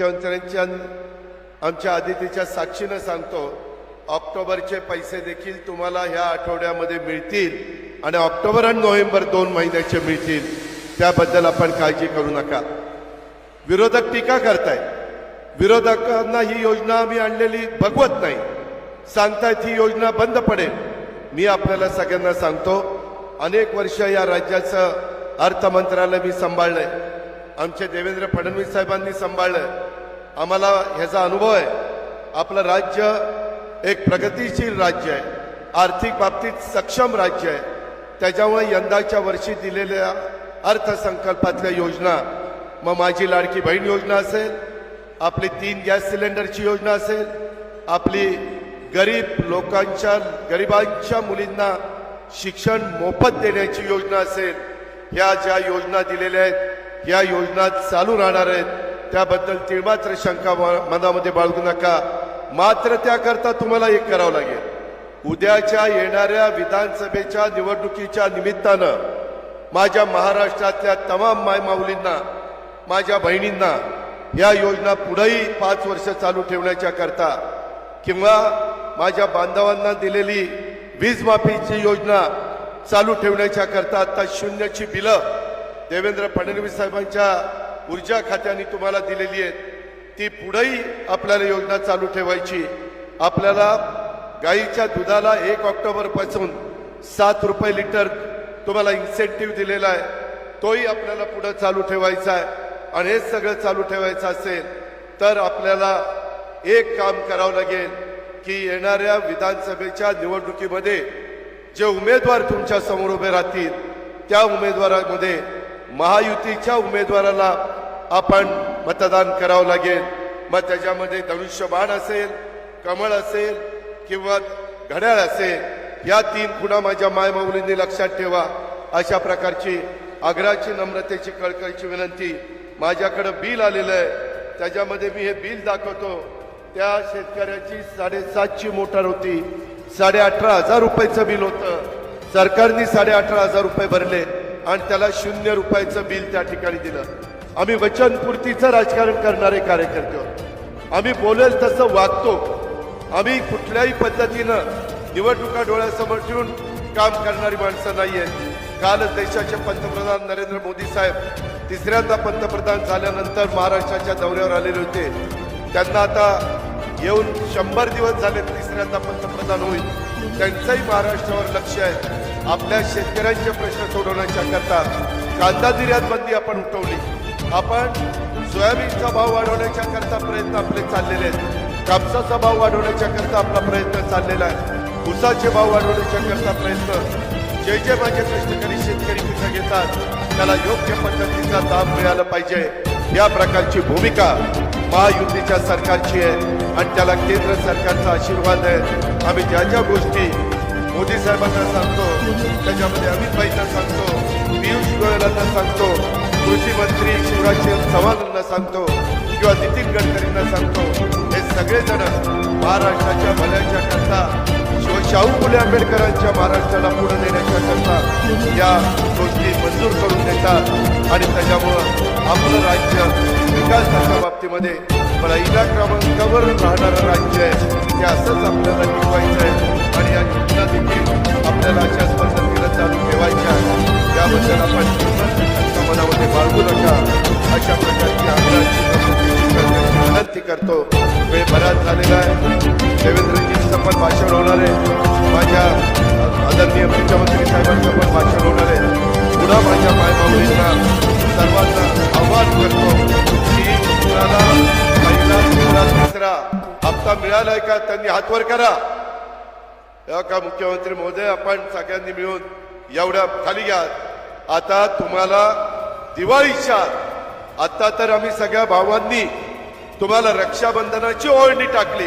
मुख्यमंत्र्यांच्या आमच्या आदितीच्या साक्षीनं सांगतो ऑक्टोबरचे पैसे देखील तुम्हाला ह्या आठवड्यामध्ये मिळतील आणि ऑक्टोबर आणि नोव्हेंबर दोन महिन्याचे मिळतील. त्याबद्दल आपण काळजी करू नका. विरोधक टीका करताय. विरोधकांना ही योजना आम्ही आणलेली बघवत नाही. सांगतायत ही योजना बंद पडेल. मी आपल्याला सगळ्यांना सांगतो अनेक वर्ष या राज्याचं अर्थमंत्रालय मी सांभाळलंय. आमचे देवेंद्र फडणवीस साहेबांनी सांभाळलं. आम्हाला ह्याचा अनुभव आहे. आपलं राज्य एक प्रगतिशील राज्य आहे. आर्थिक बाबतीत सक्षम राज्य आहे. त्याच्यामुळे यंदाच्या वर्षी दिलेल्या अर्थसंकल्पातल्या योजना मग माझी लाडकी बहीण योजना असेल आपली तीन गॅस सिलेंडरची योजना असेल आपली गरीब लोकांच्या गरिबांच्या मुलींना शिक्षण मोफत देण्याची योजना असेल ह्या ज्या योजना दिलेल्या आहेत या योजना चालू राहणार आहेत. त्याबद्दल तिळमात्र शंका म- मनामध्ये बाळगू नका. मात्र त्याकरता तुम्हाला एक करावं लागेल. उद्याच्या येणाऱ्या विधानसभेच्या निवडणुकीच्या निमित्तानं माझ्या महाराष्ट्रातल्या तमाम मायमाऊलींना माझ्या बहिणींना या योजना पुढेही पाच वर्ष चालू ठेवण्याच्या करता किंवा माझ्या बांधवांना दिलेली वीजमाफीची योजना चालू ठेवण्याच्या करता आता शून्यची बिलं देवेंद्र फडणवीस साहेबांच्या ऊर्जा खात्याने तुम्हाला दिलेली आहेत. ती पुढेही आपल्याला योजना चालू ठेवायची. आपल्याला गाईच्या दुधाला एक ऑक्टोबरपासून सात रुपये लिटर तुम्हाला इन्सेंटिव्ह दिलेला आहे. तोही आपल्याला पुढं चालू ठेवायचा आहे. आणि हे सगळं चालू ठेवायचं असेल तर आपल्याला एक काम करावं लागेल की येणाऱ्या विधानसभेच्या निवडणुकीमध्ये जे उमेदवार तुमच्यासमोर उभे राहतील त्या उमेदवारामध्ये महायुतीच्या उमेदवाराला आपण मतदान करावं लागेल. मग त्याच्यामध्ये धनुष्यबाण असेल कमळ असेल किंवा घड्याळ असेल या तीन खुणा माझ्या मायमाऊलींनी लक्षात ठेवा. अशा प्रकारची आग्राची नम्रतेची कळकळीची विनंती माझ्याकडं बिल आलेलं आहे. त्याच्यामध्ये मी हे बिल दाखवतो. त्या शेतकऱ्याची साडेसातची मोटार होती. साडे अठरा हजार रुपयाचं बिल होतं. सरकारने साडे अठरा हजार रुपये भरले. आणि त्याला शून्य रुपयाचं बिल त्या ठिकाणी दिलं. आम्ही वचनपूर्तीचं राजकारण करणारे कार्यकर्ते आहोत. आम्ही बोलेल तसं वागतो. आम्ही कुठल्याही पद्धतीनं निवडणुका डोळ्यासमोर ठेवून काम करणारी माणसं नाही आहेत. कालच देशाचे पंतप्रधान नरेंद्र मोदी साहेब तिसऱ्यांदा पंतप्रधान झाल्यानंतर महाराष्ट्राच्या दौऱ्यावर आलेले होते. त्यांना आता येऊन शंभर दिवस झाले तिसऱ्यांदा पंतप्रधान होईल. त्यांचंही महाराष्ट्रावर लक्ष आहे. आपल्या शेतकऱ्यांचे प्रश्न सोडवण्याच्या करता कांदा निर्यात बंदी आपण उठवली. आपण सोयाबीनचा भाव वाढवण्याच्या करता प्रयत्न आपले चाललेले आहेत. कापसाचा भाव वाढवण्याच्या करता आपला प्रयत्न चाललेला आहे. ऊसाचे भाव वाढवण्याच्या करता प्रयत्न. जे जे माझे कष्टकरी शेतकरी पिकं घेतात त्याला योग्य पद्धतीचा दाम मिळाला पाहिजे. या प्रकारची भूमिका महायुतीच्या सरकारची आहे आणि त्याला केंद्र सरकारचा आशीर्वाद आहे. आम्ही ज्या ज्या गोष्टी मोदी साहेबांना सांगतो त्याच्यामध्ये अमित भाईंना सांगतो पियुष गोयलांना सांगतो कृषी मंत्री शिवराज चव्हाणांना सांगतो किंवा नितीन गडकरींना सांगतो. हे सगळेजण महाराष्ट्राच्या भल्याच्या करता शाहू फुले आंबेडकरांच्या महाराष्ट्राला पुढे देण्याच्या करता या गोष्टी मंजूर करून देतात. आणि त्याच्यामुळं आपलं राज्य विकासाच्या बाबतीमध्ये पहिल्या क्रमांकावर राहणारं राज्य आहे. ते असंच आपल्याला टिकवायचं आहे. आणि या विनंती करतो. वेळ बराच झालेला आहे. देवेंद्रजी पण भाषण होणार आहे. माझ्या आदरणीय मुख्यमंत्री साहेबांचं पण भाषण होणार आहे. पुन्हा माझ्या मायमाऊलींना सर्वांना आव्हान करतो की कुणाला महिला कुणाला तिसरा हप्ता मिळालाय का त्यांनी हातवर करा. का मुख्यमंत्री महोदय आपण सगळ्यांनी मिळून एवढ्या खाली घ्या. आता तुम्हाला दिवाळीच्या आता तर आम्ही सगळ्या भावांनी तुम्हाला रक्षाबंधनाची ओळणी टाकली.